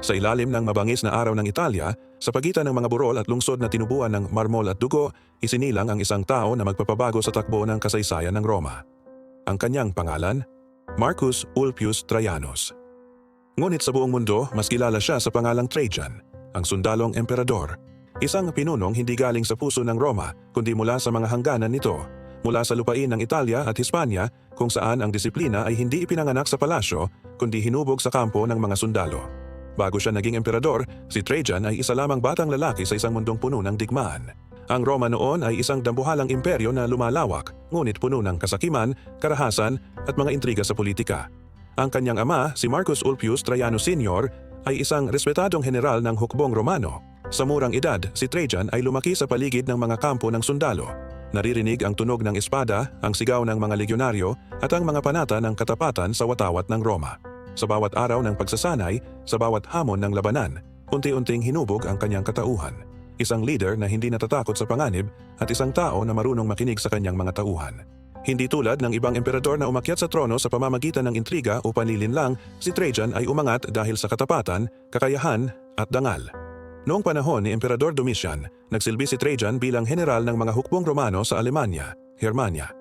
Sa ilalim ng mabangis na araw ng Italia, sa pagitan ng mga burol at lungsod na tinubuan ng marmol at dugo, isinilang ang isang tao na magpapabago sa takbo ng kasaysayan ng Roma. Ang kanyang pangalan? Marcus Ulpius Traianus. Ngunit sa buong mundo, mas kilala siya sa pangalang Trajan, ang sundalong emperador. Isang pinunong hindi galing sa puso ng Roma, kundi mula sa mga hangganan nito. Mula sa lupain ng Italia at Hispanya, kung saan ang disiplina ay hindi ipinanganak sa palasyo, kundi hinubog sa kampo ng mga sundalo. Bago siya naging emperador, si Trajan ay isa lamang batang lalaki sa isang mundong puno ng digmaan. Ang Roma noon ay isang dambuhalang imperyo na lumalawak, ngunit puno ng kasakiman, karahasan at mga intriga sa politika. Ang kanyang ama, si Marcus Ulpius Traianus Sr., ay isang respetadong general ng hukbong Romano. Sa murang edad, si Trajan ay lumaki sa paligid ng mga kampo ng sundalo. Naririnig ang tunog ng espada, ang sigaw ng mga legyonaryo at ang mga panata ng katapatan sa watawat ng Roma. Sa bawat araw ng pagsasanay, sa bawat hamon ng labanan, unti-unting hinubog ang kanyang katauhan. Isang leader na hindi natatakot sa panganib at isang tao na marunong makinig sa kanyang mga tauhan. Hindi tulad ng ibang emperador na umakyat sa trono sa pamamagitan ng intriga o panlilinlang, si Trajan ay umangat dahil sa katapatan, kakayahan at dangal. Noong panahon ni Emperador Domitian, nagsilbi si Trajan bilang general ng mga hukbong Romano sa Alemanya, Germania.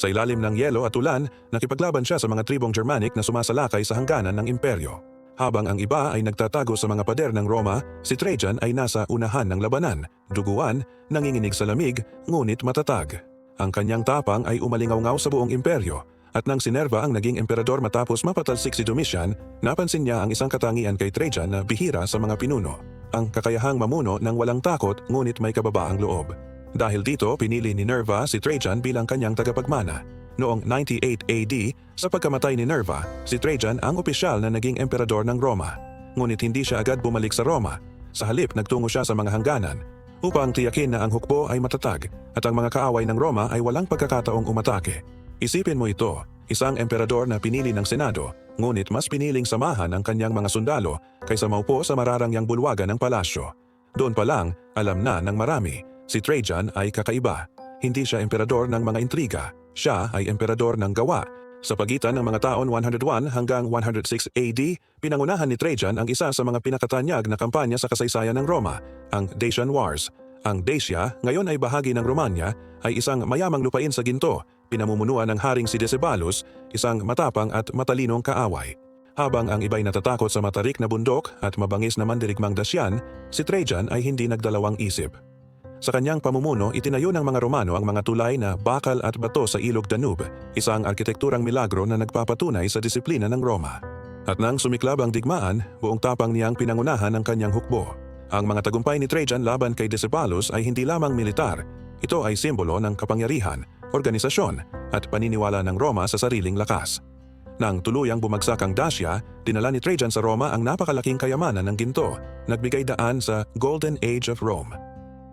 Sa ilalim ng yelo at ulan, nakipaglaban siya sa mga tribong Germanic na sumasalakay sa hangganan ng imperyo. Habang ang iba ay nagtatago sa mga pader ng Roma, si Trajan ay nasa unahan ng labanan, duguan, nanginginig sa lamig, ngunit matatag. Ang kanyang tapang ay umalingaw sa buong imperyo, at nang si Nerva ang naging emperador matapos mapatalsik si Domitian, napansin niya ang isang katangian kay Trajan na bihira sa mga pinuno, ang kakayahang mamuno ng walang takot ngunit may kababaang loob. Dahil dito, pinili ni Nerva si Trajan bilang kanyang tagapagmana. Noong 98 AD, sa pagkamatay ni Nerva, si Trajan ang opisyal na naging emperador ng Roma. Ngunit hindi siya agad bumalik sa Roma. Sa halip, nagtungo siya sa mga hangganan upang tiyakin na ang hukbo ay matatag at ang mga kaaway ng Roma ay walang pagkakataong umatake. Isipin mo ito, isang emperador na pinili ng Senado, ngunit mas piniling samahan ang kanyang mga sundalo kaysa maupo sa mararangyang bulwagan ng palasyo. Doon pa lang, alam na ng marami, si Trajan ay kakaiba. Hindi siya emperador ng mga intriga, siya ay emperador ng gawa. Sa pagitan ng mga taon 101 hanggang 106 AD, pinangunahan ni Trajan ang isa sa mga pinakatanyag na kampanya sa kasaysayan ng Roma, ang Dacian Wars. Ang Dacia, ngayon ay bahagi ng Romanya, ay isang mayamang lupain sa ginto, pinamumunuan ng Haring si Decebalus, isang matapang at matalinong kaaway. Habang ang iba'y natatakot sa matarik na bundok at mabangis na mandirigmang Dacian, si Trajan ay hindi nagdalawang isip. Sa kanyang pamumuno, itinayo ng mga Romano ang mga tulay na bakal at bato sa ilog Danube, isang arkitekturang milagro na nagpapatunay sa disiplina ng Roma. At nang sumiklab ang digmaan, buong tapang niyang pinangunahan ang kanyang hukbo. Ang mga tagumpay ni Trajan laban kay Decebalus ay hindi lamang militar. Ito ay simbolo ng kapangyarihan, organisasyon at paniniwala ng Roma sa sariling lakas. Nang tuluyang bumagsak ang Dacia, dinala ni Trajan sa Roma ang napakalaking kayamanan ng ginto, nagbigay daan sa Golden Age of Rome.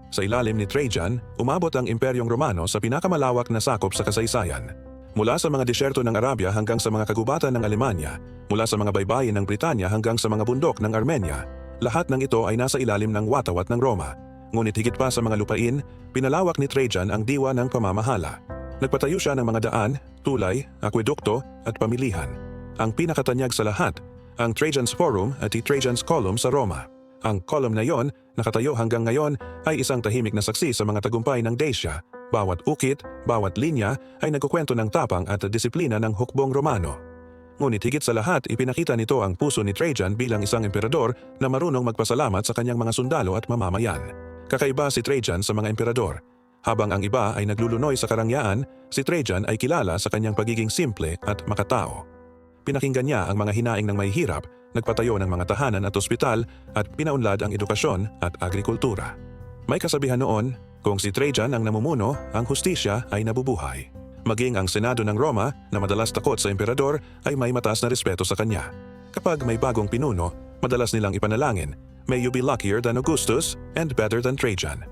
Sa ilalim ni Trajan, umabot ang Imperyong Romano sa pinakamalawak na sakop sa kasaysayan. Mula sa mga disyerto ng Arabia hanggang sa mga kagubatan ng Alemanya, mula sa mga baybayin ng Britanya hanggang sa mga bundok ng Armenia, lahat ng ito ay nasa ilalim ng watawat ng Roma. Ngunit higit pa sa mga lupain, pinalawak ni Trajan ang diwa ng pamamahala. Nagpatayo siya ng mga daan, tulay, akwedukto at pamilihan. Ang pinakatanyag sa lahat, ang Trajan's Forum at the Trajan's Column sa Roma. Ang column na yon, nakatayo hanggang ngayon, ay isang tahimik na saksi sa mga tagumpay ng Dacia. Bawat ukit, bawat linya ay nagkukwento ng tapang at disiplina ng hukbong Romano. Ngunit higit sa lahat, ipinakita nito ang puso ni Trajan bilang isang emperador na marunong magpasalamat sa kanyang mga sundalo at mamamayan. Kakaiba si Trajan sa mga emperador. Habang ang iba ay naglulunoy sa karangyaan, si Trajan ay kilala sa kanyang pagiging simple at makatao. Pinakinggan niya ang mga hinaing ng may hirap, nagpatayo ng mga tahanan at ospital at pinaunlad ang edukasyon at agrikultura. May kasabihan noon, kung si Trajan ang namumuno, ang hustisya ay nabubuhay. Maging ang Senado ng Roma na madalas takot sa emperador ay may mataas na respeto sa kanya. Kapag may bagong pinuno, madalas nilang ipanalangin, May you be luckier than Augustus and better than Trajan.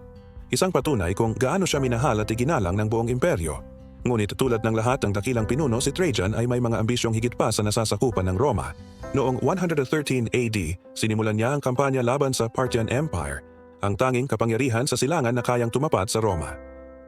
Isang patunay kung gaano siya minahal at iginalang ng buong imperyo. Ngunit tulad ng lahat ng dakilang pinuno, si Trajan ay may mga ambisyong higit pa sa nasasakupan ng Roma. Noong 113 AD, sinimulan niya ang kampanya laban sa Parthian Empire, ang tanging kapangyarihan sa silangan na kayang tumapat sa Roma.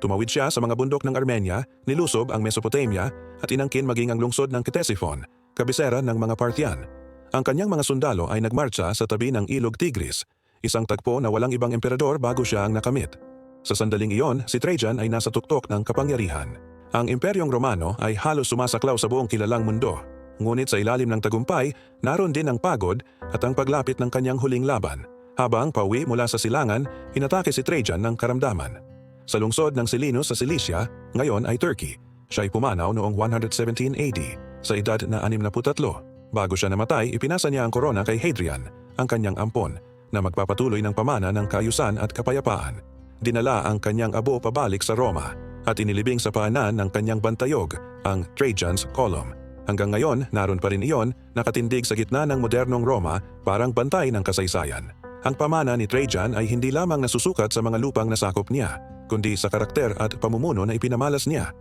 Tumawid siya sa mga bundok ng Armenia, nilusob ang Mesopotamia at inangkin maging ang lungsod ng Ctesiphon, kabisera ng mga Parthian. Ang kanyang mga sundalo ay nagmarcha sa tabi ng Ilog Tigris, isang tagpo na walang ibang emperador bago siya ang nakamit. Sa sandaling iyon, si Trajan ay nasa tuktok ng kapangyarihan. Ang Imperyong Romano ay halos sumasaklaw sa buong kilalang mundo. Ngunit sa ilalim ng tagumpay, naroon din ang pagod at ang paglapit ng kanyang huling laban. Habang pauwi mula sa silangan, inatake si Trajan ng karamdaman. Sa lungsod ng Selinus sa Cilicia, ngayon ay Turkey. Siya ay pumanaw noong 117 AD sa edad na 63. Bago siya namatay, ipinasa niya ang korona kay Hadrian, ang kanyang ampon, na magpapatuloy ng pamana ng kaayusan at kapayapaan. Dinala ang kanyang abo pabalik sa Roma at inilibing sa paanan ng kanyang bantayog, ang Trajan's Column. Hanggang ngayon, naroon pa rin iyon, nakatindig sa gitna ng modernong Roma, parang bantay ng kasaysayan. Ang pamana ni Trajan ay hindi lamang nasusukat sa mga lupang nasakop niya, kundi sa karakter at pamumuno na ipinamalas niya.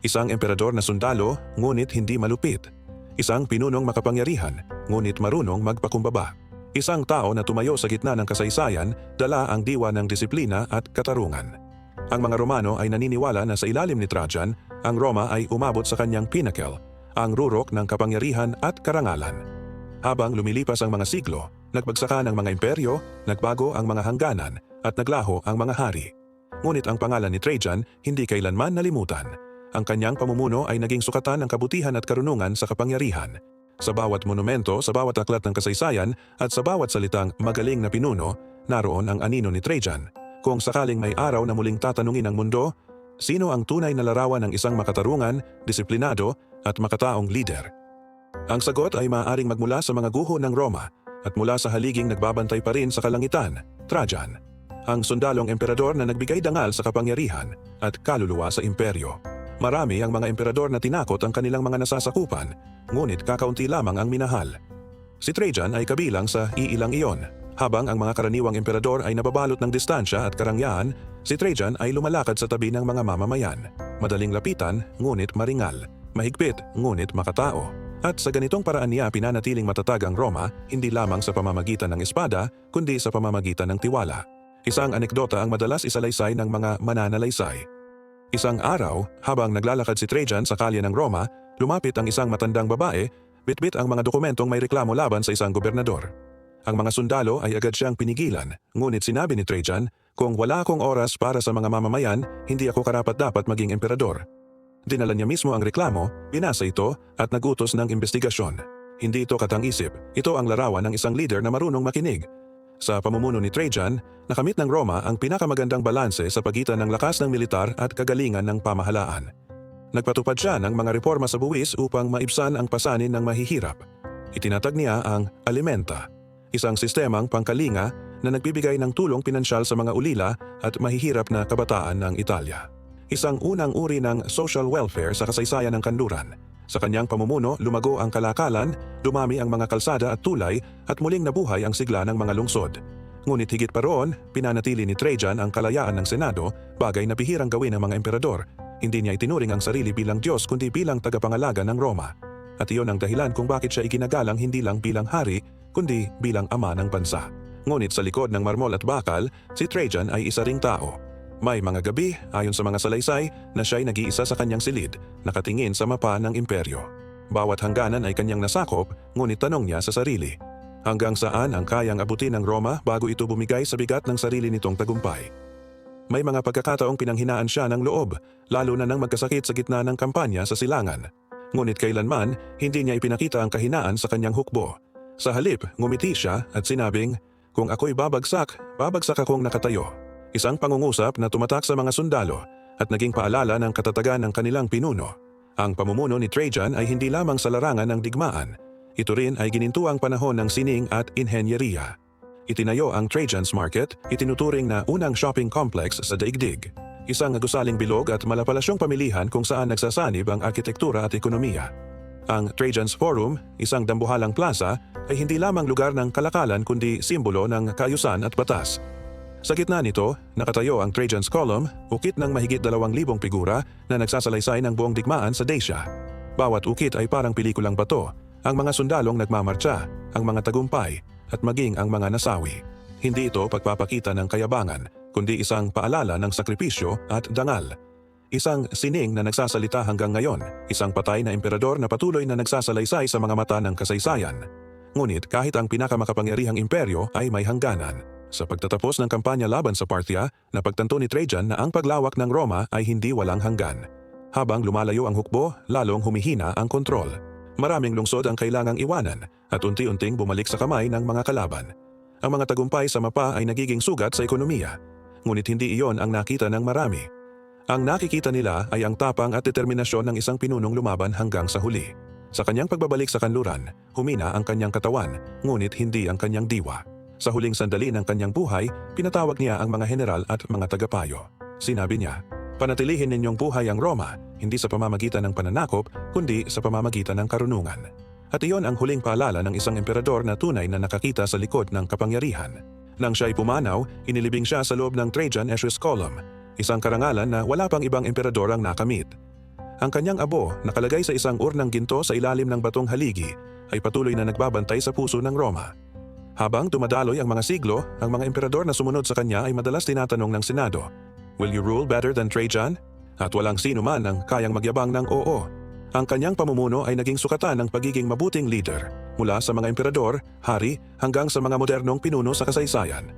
Isang emperador na sundalo, ngunit hindi malupit. Isang pinunong makapangyarihan, ngunit marunong magpakumbaba. Isang tao na tumayo sa gitna ng kasaysayan, dala ang diwa ng disiplina at katarungan. Ang mga Romano ay naniniwala na sa ilalim ni Trajan, ang Roma ay umabot sa kanyang pinnacle, ang rurok ng kapangyarihan at karangalan. Habang lumilipas ang mga siglo, nagbagsaka ng mga imperyo, nagbago ang mga hangganan, at naglaho ang mga hari. Ngunit ang pangalan ni Trajan hindi kailanman nalimutan. Ang kanyang pamumuno ay naging sukatan ng kabutihan at karunungan sa kapangyarihan. Sa bawat monumento, sa bawat aklat ng kasaysayan, at sa bawat salitang magaling na pinuno, naroon ang anino ni Trajan. Kung sakaling may araw na muling tatanungin ang mundo, sino ang tunay na larawan ng isang makatarungan, disiplinado, at makataong leader? Ang sagot ay maaaring magmula sa mga guho ng Roma at mula sa haliging nagbabantay pa rin sa kalangitan, Trajan. Ang sundalong emperador na nagbigay dangal sa kapangyarihan at kaluluwa sa imperyo. Marami ang mga emperador na tinakot ang kanilang mga nasasakupan, ngunit kakaunti lamang ang minahal. Si Trajan ay kabilang sa iilang iyon. Habang ang mga karaniwang emperador ay nababalot ng distansya at karangyaan, si Trajan ay lumalakad sa tabi ng mga mamamayan. Madaling lapitan, ngunit maringal. Mahigpit, ngunit makatao. At sa ganitong paraan niya pinanatiling matatag ang Roma, hindi lamang sa pamamagitan ng espada, kundi sa pamamagitan ng tiwala. Isang anekdota ang madalas isalaysay ng mga mananalaysay. Isang araw, habang naglalakad si Trajan sa kalye ng Roma, lumapit ang isang matandang babae, bitbit ang mga dokumentong may reklamo laban sa isang gobernador. Ang mga sundalo ay agad siyang pinigilan, ngunit sinabi ni Trajan, kung wala akong oras para sa mga mamamayan, hindi ako karapat dapat maging emperador. Dinala niya mismo ang reklamo, binasa ito at nagutos ng investigasyon. Hindi ito katang-isip, ito ang larawan ng isang leader na marunong makinig. Sa pamumuno ni Trajan, nakamit ng Roma ang pinakamagandang balanse sa pagitan ng lakas ng militar at kagalingan ng pamahalaan. Nagpatupad siya ng mga reforma sa buwis upang maibsan ang pasanin ng mahihirap. Itinatag niya ang alimenta, isang sistemang pangkalinga na nagbibigay ng tulong pinansyal sa mga ulila at mahihirap na kabataan ng Italia. Isang unang uri ng social welfare sa kasaysayan ng kanluran. Sa kanyang pamumuno, lumago ang kalakalan, dumami ang mga kalsada at tulay at muling nabuhay ang sigla ng mga lungsod. Ngunit higit pa roon, pinanatili ni Trajan ang kalayaan ng Senado, bagay na bihirang gawin ng mga emperador. Hindi niya itinuring ang sarili bilang Diyos kundi bilang tagapangalaga ng Roma. At iyon ang dahilan kung bakit siya iginagalang hindi lang bilang hari, kundi bilang ama ng bansa. Ngunit sa likod ng marmol at bakal, si Trajan ay isa ring tao. May mga gabi, ayon sa mga salaysay, na siya'y nag-iisa sa kanyang silid, nakatingin sa mapa ng imperyo. Bawat hangganan ay kanyang nasakop, ngunit tanong niya sa sarili. Hanggang saan ang kayang abutin ng Roma bago ito bumigay sa bigat ng sarili nitong tagumpay? May mga pagkakataong pinanghinaan siya ng loob, lalo na nang magkasakit sa gitna ng kampanya sa silangan. Ngunit kailanman, hindi niya ipinakita ang kahinaan sa kanyang hukbo. Sa halip, ngumiti siya at sinabing, Kung ako'y babagsak, babagsak akong nakatayo. Isang pangungusap na tumatak sa mga sundalo at naging paalala ng katatagan ng kanilang pinuno. Ang pamumuno ni Trajan ay hindi lamang sa larangan ng digmaan. Ito rin ay ginintuang panahon ng sining at inhenyeriya. Itinayo ang Trajan's Market, itinuturing na unang shopping complex sa daigdig. Isang gusaling bilog at malapalasyong pamilihan kung saan nagsasanib ang arkitektura at ekonomiya. Ang Trajan's Forum, isang dambuhalang plaza, ay hindi lamang lugar ng kalakalan kundi simbolo ng kaayusan at batas. Sa gitna nito, nakatayo ang Trajan's Column, ukit ng mahigit dalawang libong figura na nagsasalaysay ng buong digmaan sa Dacia. Bawat ukit ay parang pelikulang bato, ang mga sundalong nagmamartsa, ang mga tagumpay, at maging ang mga nasawi. Hindi ito pagpapakita ng kayabangan, kundi isang paalala ng sakripisyo at dangal. Isang sining na nagsasalita hanggang ngayon, isang patay na emperador na patuloy na nagsasalaysay sa mga mata ng kasaysayan. Ngunit kahit ang pinakamakapangyarihang imperyo ay may hangganan. Sa pagtatapos ng kampanya laban sa Parthia, napagtanto ni Trajan na ang paglawak ng Roma ay hindi walang hanggan. Habang lumalayo ang hukbo, lalong humihina ang kontrol. Maraming lungsod ang kailangang iwanan at unti-unting bumalik sa kamay ng mga kalaban. Ang mga tagumpay sa mapa ay nagiging sugat sa ekonomiya. Ngunit hindi iyon ang nakita ng marami. Ang nakikita nila ay ang tapang at determinasyon ng isang pinunong lumaban hanggang sa huli. Sa kanyang pagbabalik sa kanluran, humina ang kanyang katawan, ngunit hindi ang kanyang diwa. Sa huling sandali ng kanyang buhay, pinatawag niya ang mga general at mga tagapayo. Sinabi niya, Panatilihin ninyong buhay ang Roma, hindi sa pamamagitan ng pananakop, kundi sa pamamagitan ng karunungan. At iyon ang huling paalala ng isang emperador na tunay na nakakita sa likod ng kapangyarihan. Nang siya ay pumanaw, inilibing siya sa loob ng Trajan Eschus Column, isang karangalan na wala pang ibang emperador ang nakamit. Ang kanyang abo, nakalagay sa isang urnang ginto sa ilalim ng batong haligi, ay patuloy na nagbabantay sa puso ng Roma. Habang tumadaloy ang mga siglo, ang mga emperador na sumunod sa kanya ay madalas tinatanong ng Senado, Will you rule better than Trajan? At walang sino man ang kayang magyabang ng oo. Ang kanyang pamumuno ay naging sukatan ng pagiging mabuting leader, mula sa mga emperador, hari, hanggang sa mga modernong pinuno sa kasaysayan.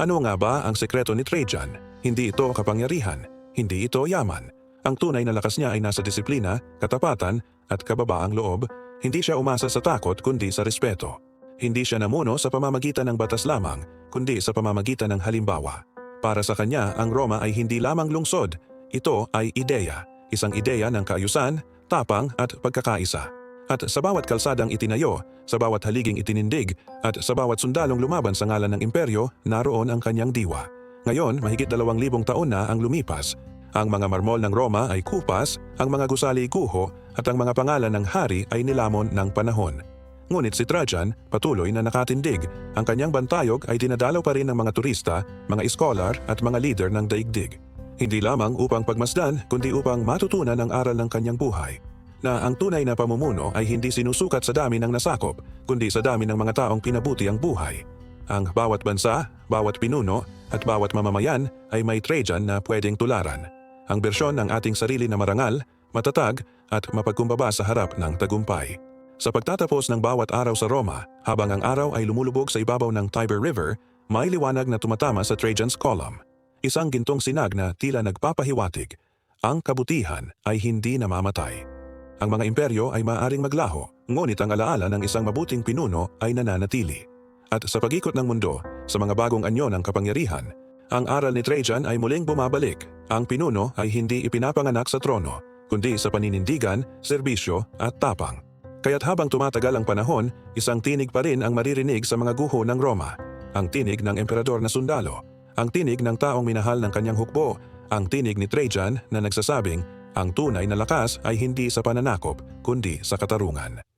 Ano nga ba ang sekreto ni Trajan? Hindi ito kapangyarihan, hindi ito yaman. Ang tunay na lakas niya ay nasa disiplina, katapatan, at kababaang loob. Hindi siya umasa sa takot kundi sa respeto. Hindi siya namuno sa pamamagitan ng batas lamang, kundi sa pamamagitan ng halimbawa. Para sa kanya, ang Roma ay hindi lamang lungsod. Ito ay ideya, isang ideya ng kaayusan, tapang at pagkakaisa. At sa bawat kalsadang itinayo, sa bawat haliging itinindig, at sa bawat sundalong lumaban sa ngalan ng imperyo, naroon ang kanyang diwa. Ngayon, mahigit dalawang libong taon na ang lumipas. Ang mga marmol ng Roma ay kupas, ang mga gusali guho, at ang mga pangalan ng hari ay nilamon ng panahon. Ngunit si Trajan patuloy na nakatindig. Ang kanyang bantayog ay dinadalaw pa rin ng mga turista, mga iskolar at mga leader ng daigdig. Hindi lamang upang pagmasdan kundi upang matutunan ang aral ng kanyang buhay. Na ang tunay na pamumuno ay hindi sinusukat sa dami ng nasakop, kundi sa dami ng mga taong pinabuti ang buhay. Ang bawat bansa, bawat pinuno, at bawat mamamayan ay may Trajan na pwedeng tularan. Ang bersyon ng ating sarili na marangal, matatag, at mapagkumbaba sa harap ng tagumpay. Sa pagtatapos ng bawat araw sa Roma, habang ang araw ay lumulubog sa ibabaw ng Tiber River, may liwanag na tumatama sa Trajan's Column. Isang gintong sinag na tila nagpapahiwatig. Ang kabutihan ay hindi namamatay. Ang mga imperyo ay maaaring maglaho, ngunit ang alaala ng isang mabuting pinuno ay nananatili. At sa pagikot ng mundo, sa mga bagong anyo ng kapangyarihan, ang aral ni Trajan ay muling bumabalik. Ang pinuno ay hindi ipinapanganak sa trono, kundi sa paninindigan, serbisyo at tapang. Kaya't habang tumatagal ang panahon, isang tinig pa rin ang maririnig sa mga guho ng Roma. Ang tinig ng emperador na sundalo, ang tinig ng taong minahal ng kanyang hukbo, ang tinig ni Trajan na nagsasabing, ang tunay na lakas ay hindi sa pananakop, kundi sa katarungan.